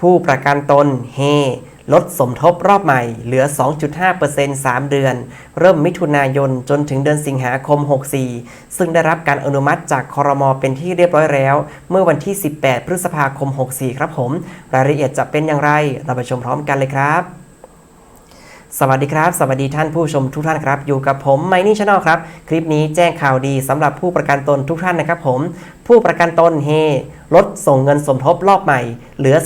ผู้ประกันตนเฮลดสมทบรอบใหม่เหลือ 2.5% 3 เดือน เริ่มมิถุนายนจนถึงเดือนสิงหาคม 64 ซึ่งได้รับการอนุมัติจากคอรมอเป็นที่เรียบร้อยแล้ว เมื่อวันที่ 18 พฤษภาคม 64 ครับผม รายละเอียดจะเป็นอย่างไร เราไปชมพร้อมกันเลยครับ สวัสดีครับ สวัสดีท่านผู้ชมทุกท่านครับ อยู่กับผมไมนี่ชาแนลครับ คลิปนี้แจ้งข่าวดีสำหรับผู้ประกันตนทุกท่านนะครับผม ผู้ประกันตนเฮลดส่งเงินสมทบรอบใหม่ เหลือ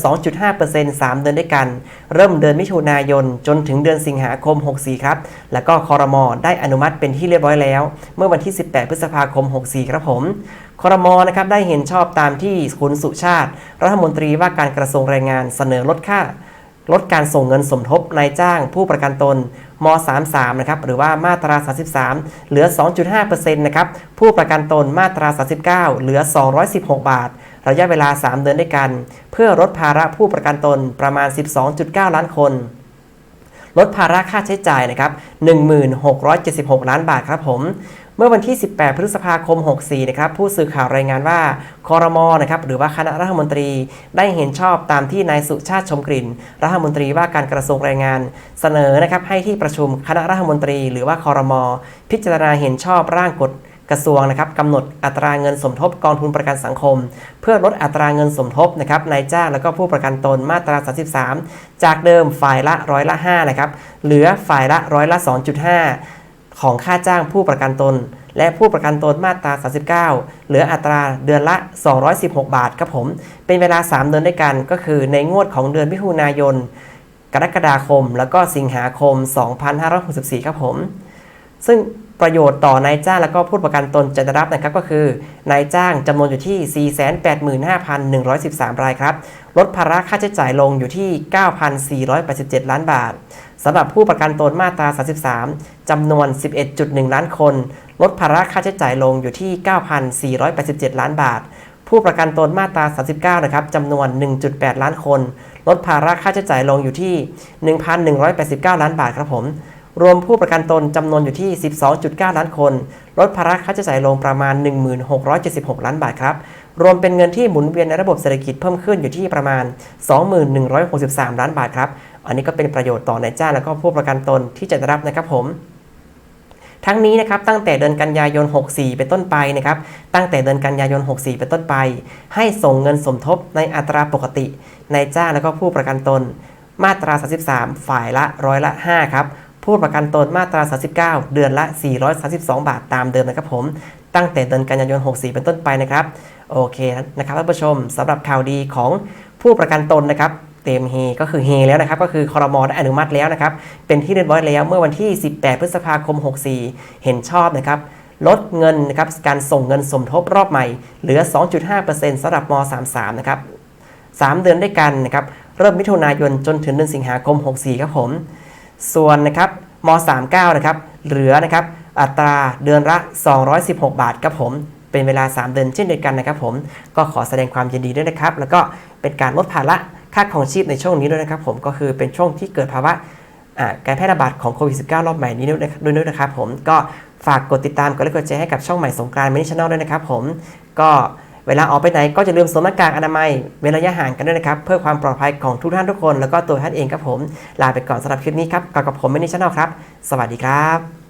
2.5% 3 เดือนด้วยกัน เริ่มเดือนมิถุนายน จนถึงเดือนสิงหาคม 64 ครับ แล้วก็คอรมอได้อนุมัติเป็นที่เรียบร้อยแล้ว เมื่อวันที่ 18 พฤษภาคม 64 ครับผมคอรมอนะครับได้เห็นชอบตามที่คุณสุชาติ รัฐมนตรีว่าการกระทรวงแรงงานเสนอลดค่า ลดการส่งเงินสมทบนายจ้างผู้ประกันตนม 33 นะครับ หรือว่ามาตรา 33 เหลือ 2.5%นะครับ ผู้ประกันตนมาตรา 39 เหลือ 216 บาท ระยะเวลา 3 เดือนด้วยกัน เพื่อลดภาระผู้ประกันตนประมาณ 12.9 ล้านคน ลดภาระค่าใช้จ่ายนะครับ 1676 ล้านบาทครับผม เมื่อวันที่ 18 พฤษภาคม 64 นะครับ ผู้สื่อข่าวรายงานว่า คอรมอนะครับ หรือว่าคณะรัฐมนตรี ได้เห็นชอบตามที่นายสุชาติชมกลิ่น รัฐมนตรีว่าการกระทรวงแรงงาน เสนอ นะครับ ให้ที่ประชุมคณะรัฐมนตรี หรือว่าคอรมอพิจารณาเห็นชอบร่างกฎกระทรวงนะครับกำหนดอัตราเงินสมทบกองทุนประกันสังคม เพื่อลดอัตราเงินสมทบนะครับนายจ้างแล้วก็ผู้ประกันตนมาตรา 33 จากเดิมฝ่ายละร้อยละ5นะครับเหลือฝ่ายละร้อยละ 2.5 ของค่าจ้างผู้ประกันตน และผู้ประกันตนมาตรา 39 เหลืออัตราเดือนละ 216 บาทครับผม เป็นเวลา 3 เดือนด้วยกันก็คือในงวดของเดือนมิถุนายน กรกฎาคม แล้วก็สิงหาคม 2564 ครับผม ซึ่งประโยชน์ต่อนายจ้างแล้วก็ผู้ประกันตนจะได้รับนะครับก็คือนายจ้างจำนวนอยู่ที่ 485,113 รายครับลดภาระค่าใช้จ่ายลงอยู่ที่ 9,487 ล้านบาทสำหรับผู้ประกันตนมาตรา 33 จำนวน 11.1 ล้านคน ลดภาระค่าใช้จ่ายลงอยู่ที่ 9,487 ล้านบาท ผู้ประกันตนมาตรา 39 นะครับจำนวน 1.8 ล้านคน ลดภาระค่าใช้จ่ายลงอยู่ที่ 1,189 ล้านบาทครับผม รวมผู้ประกันตนจำนวนอยู่ที่ 12.9 ล้านคน ลดภาระค่าใช้จ่ายลงประมาณ 1676 ล้านบาทครับ รวมเป็นเงินที่หมุนเวียนในระบบเศรษฐกิจเพิ่มขึ้นอยู่ที่ประมาณ 2163 ล้านบาทครับ อันนี้ก็เป็นประโยชน์ต่อนายจ้างแล้วก็ผู้ประกันตนที่จะได้รับนะครับผมทั้งนี้นะครับตั้งแต่เดือนกันยายน 64 เป็นต้นไปนะครับตั้งแต่เดือนกันยายน 64 เป็นต้นไป ให้ส่งเงินสมทบในอัตราปกตินายจ้างแล้วก็ผู้ประกันตน มาตรา 33 ฝ่ายละร้อยละ 5 ครับ ผู้ประกันตนมาตรา 39 เดือนละ 432 บาทตามเดิมนะครับผม ตั้งแต่เดือนกันยายน 64 เป็นต้นไปนะครับ โอเคนะครับท่านผู้ชมสำหรับข่าวดีของผู้ประกันตนนะครับเต็มเฮก็คือเฮแล้วนะครับ ก็คือคอรมอได้อนุมัติแล้วนะครับ เป็นที่เรียบร้อยแล้วเมื่อวันที่ 18 พฤษภาคม 64 เห็นชอบนะครับ ลดเงินนะครับการส่งเงินสมทบรอบใหม่ เหลือ 2.5%สำหรับม 33 นะครับ 3 เดือนด้วยกันนะครับ เริ่มมิถุนายนจนถึงเดือนสิงหาคม 64 ครับผม ส่วนนะครับม 39 นะครับ เหลือนะครับอัตราเดือนละ 216 บาทครับผม เป็นเวลา 3 เดือนเช่นเดียวกันนะครับผม ก็ขอแสดงความยินดีด้วยนะครับ แล้วก็เป็นการลดภาระค่าของชีพในช่วงนี้ด้วยนะครับผม ก็คือเป็นช่วงที่เกิดภาวะการแพร่ระบาดของโควิด -19 รอบใหม่นี้ด้วยนะครับด้วยนะครับผม ก็ฝากกดติดตามกดไลค์กดแชร์ให้กับช่องใหม่สงกรานต์มินิชแนลด้วยนะครับผม ก็ เวลาออกไปไหนก็จะลืมสวมหน้ากากอนามัย เว้นระยะห่างกันด้วยนะครับ เพื่อความปลอดภัยของทุกท่านทุกคน แล้วก็ตัวท่านเองครับผม ลาไปก่อนสำหรับคลิปนี้ครับกลับกับผมมินิชแนลครับ สวัสดีครับ